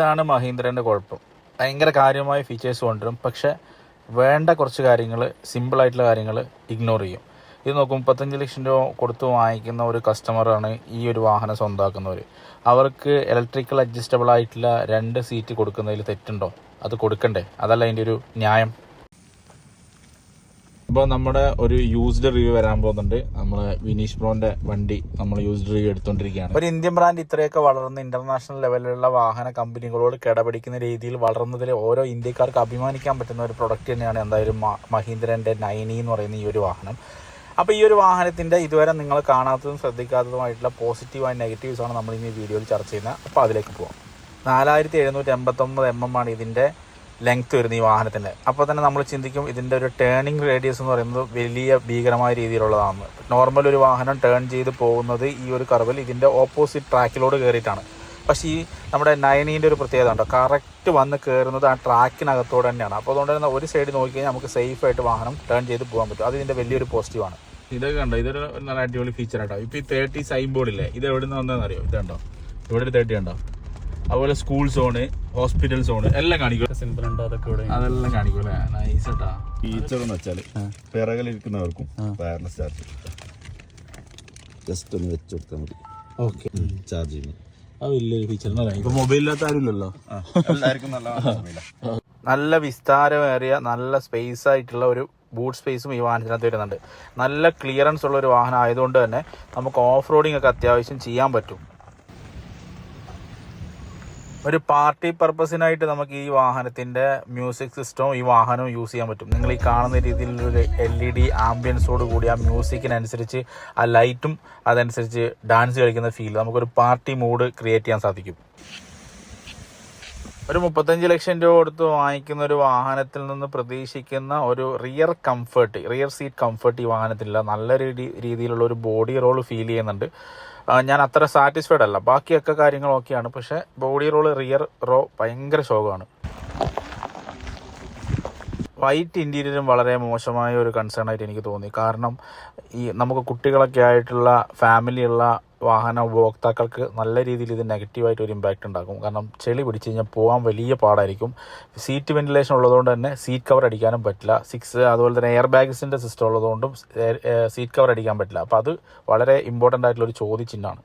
ഇതാണ് മഹീന്ദ്രന്റെ കുഴപ്പം. ഭയങ്കര കാര്യമായ ഫീച്ചേഴ്സ് കൊണ്ടുവരും. പക്ഷേ വേണ്ട കുറച്ച് കാര്യങ്ങൾ സിമ്പിളായിട്ടുള്ള കാര്യങ്ങൾ ഇഗ്നോർ ചെയ്യും. ഇത് നോക്കും മുപ്പത്തഞ്ച് ലക്ഷം രൂപ കൊടുത്ത് വാങ്ങിക്കുന്ന ഒരു കസ്റ്റമറാണ് ഈ ഒരു വാഹനം സ്വന്തമാക്കുന്നവർ അവർക്ക് ഇലക്ട്രിക്കൽ അഡ്ജസ്റ്റബിൾ ആയിട്ടുള്ള രണ്ട് സീറ്റ് കൊടുക്കുന്നതിൽ തെറ്റുണ്ടോ? അത് കൊടുക്കണ്ടേ? അതല്ല അതിന്റെ ഒരു ന്യായം. ഇപ്പോൾ നമ്മുടെ ഒരു യൂസ്ഡ് റിവ്യൂ വരാൻ പോകുന്നുണ്ട്. നമ്മളെ വിനീഷ് ബ്രോന്റെ വണ്ടി നമ്മൾ യൂസ്ഡ് റിവ്യൂ എടുത്തുകൊണ്ടിരിക്കുകയാണ് ഒരു ഇന്ത്യൻ ബ്രാൻഡ് ഇത്രയൊക്കെ വളർന്ന് ഇന്റർനാഷണൽ ലെവലിലുള്ള വാഹന കമ്പനികളോട് കിടപിടിക്കുന്ന രീതിയിൽ വളർന്നതിൽ ഓരോ ഇന്ത്യക്കാർക്ക് അഭിമാനിക്കാൻ പറ്റുന്ന ഒരു പ്രൊഡക്റ്റ് തന്നെയാണ് എന്തായാലും മഹീന്ദ്രന്റെ നൈനി എന്ന് പറയുന്ന ഈ ഒരു വാഹനം. അപ്പോൾ ഈ ഒരു വാഹനത്തിന്റെ ഇതുവരെ നിങ്ങൾ കാണാത്തതും ശ്രദ്ധിക്കാത്തതുമായിട്ടുള്ള പോസിറ്റീവ് ആൻഡ് ആണ് നമ്മൾ ഇനി വീഡിയോയിൽ ചർച്ച ചെയ്യുന്നത്. അപ്പോൾ അതിലേക്ക് പോകാം നാലായിരത്തി എഴുന്നൂറ്റി എൺപത്തൊമ്പത് എം എം ആണ് ഇതിന്റെ ലെങ്ത് വരുന്നത് ഈ വാഹനത്തിന്റെ അപ്പോൾ തന്നെ നമ്മൾ ചിന്തിക്കും ഇതിന്റെ ഒരു ടേണിംഗ് റേഡിയസ് എന്ന് പറയുന്നത് വലിയ ഭീകരമായ രീതിയിലുള്ളതാണ്. നോർമൽ ഒരു വാഹനം ടേൺ ചെയ്ത് പോകുന്നത് ഈ ഒരു കർവിൽ ഇതിന്റെ ഓപ്പോസിറ്റ് ട്രാക്കിലോട് കയറിയിട്ടാണ് പക്ഷേ ഈ നമ്മുടെ നയനീന്റെ ഒരു പ്രത്യേകത ഉണ്ടോ? കറക്റ്റ് വന്ന് കയറുന്നത് ആ ട്രാക്കിനകത്തോട് തന്നെയാണ്. അപ്പോൾ അതുകൊണ്ട് തന്നെ ഒരു സൈഡ് നോക്കിക്കഴിഞ്ഞാൽ നമുക്ക് സേഫ് ആയിട്ട് വാഹനം ടേൺ ചെയ്ത് പോകാൻ പറ്റും. അത് ഇതിന്റെ വലിയൊരു പോസിറ്റീവാണ് ഇതൊക്കെ കണ്ടോ? ഇതൊരു നല്ല അടിപൊളി ഫീച്ചർ ആട്ടോ. ഇപ്പോൾ ഈ തേർട്ടി സൈൻ ബോർഡില്ലേ ഇത് എവിടെ നിന്ന് വന്നതെന്ന് അറിയോ ഇതുണ്ടോ ഇവിടെ ഒരു തേർട്ടി ഉണ്ടോ? അതുപോലെ സ്കൂൾ സോണ് ഹോസ്പിറ്റൽ സോണ് എല്ലാം കാണിക്കും. സിമ്പിൾ ഉണ്ടോ? അതൊക്കെ ഇവിടെ അതെല്ലാം കാണിക്കും അല്ലേ? നൈസ് കേട്ടാ ഫീച്ചർ എന്ന് വെച്ചാൽ പിറകിലിരിക്കുന്നവർക്കും വയർലെസ് ചാർജ് ജസ്റ്റ് ഒന്ന് വെച്ച് കൊടുത്താൽ മതി. ഓക്കെ ചാർജ് ചെയ്യുന്നു. അത് വലിയൊരു ഫീച്ചർ ഇപ്പൊ മൊബൈലില്ലാത്ത ആരുമില്ലല്ലോ. എല്ലാവർക്കും നല്ല നല്ല വിസ്താരമേറിയ നല്ല സ്പേസ് ആയിട്ടുള്ള ഒരു ബൂട്ട് സ്പേസും ഈ വാഹനത്തിനകത്ത് വരുന്നുണ്ട്. നല്ല ക്ലിയറൻസ് ഉള്ള ഒരു വാഹനം ആയതുകൊണ്ട് തന്നെ നമുക്ക് ഓഫ് റോഡിംഗ് ഒക്കെ അത്യാവശ്യം ചെയ്യാൻ പറ്റും. ഒരു പാർട്ടി പർപ്പസിനായിട്ട് നമുക്ക് ഈ വാഹനത്തിന്റെ മ്യൂസിക് സിസ്റ്റവും ഈ വാഹനവും യൂസ് ചെയ്യാൻ പറ്റും. നിങ്ങൾ ഈ കാണുന്ന രീതിയിലൊരു എൽ ഇ ഡി ആംബിയൻസോട് കൂടി ആ മ്യൂസിക്കിനനുസരിച്ച് ആ ലൈറ്റും അതനുസരിച്ച് ഡാൻസ് കളിക്കുന്ന ഫീൽ നമുക്കൊരു പാർട്ടി മൂഡ് ക്രിയേറ്റ് ചെയ്യാൻ സാധിക്കും. ഒരു മുപ്പത്തഞ്ച് ലക്ഷം രൂപ കൊടുത്ത് വാങ്ങിക്കുന്ന ഒരു വാഹനത്തിൽ നിന്ന് പ്രതീക്ഷിക്കുന്ന ഒരു rear comfort rear seat comfort ഈ വാഹനത്തിലില്ല നല്ല രീതി- രീതിയിലുള്ള ഒരു ബോഡി റോൾ ഫീൽ ചെയ്യുന്നുണ്ട്. ഞാൻ അത്ര സാറ്റിസ്ഫൈഡ് അല്ല. ബാക്കിയൊക്കെ കാര്യങ്ങൾ ഓക്കെയാണ് പക്ഷെ ബോഡി റോൾ റിയർ റോ ഭയങ്കര ശോകമാണ്. വൈറ്റ് ഇന്റീരിയറും വളരെ മോശമായ ഒരു കൺസേൺ ആയിട്ട് എനിക്ക് തോന്നി. കാരണം ഈ നമുക്ക് കുട്ടികളൊക്കെ ആയിട്ടുള്ള ഫാമിലിയുള്ള വാഹന ഉപഭോക്താക്കൾക്ക് നല്ല രീതിയിൽ ഇത് നെഗറ്റീവായിട്ട് ഒരു ഇമ്പാക്റ്റ് ഉണ്ടാക്കും. കാരണം ചെളി പിടിച്ച് കഴിഞ്ഞാൽ പോകാൻ വലിയ പാടായിരിക്കും. സീറ്റ് വെന്റിലേഷൻ ഉള്ളതുകൊണ്ട് തന്നെ സീറ്റ് കവർ അടിക്കാനും പറ്റില്ല. സിക്സ് അതുപോലെ തന്നെ എയർ ബാഗ്സിന്റെ സിസ്റ്റം ഉള്ളതുകൊണ്ടും സീറ്റ് കവർ അടിക്കാൻ പറ്റില്ല. അപ്പോൾ അത് വളരെ ഇമ്പോർട്ടന്റ് ആയിട്ടുള്ളൊരു ചോദ്യചിഹ്നമാണ്.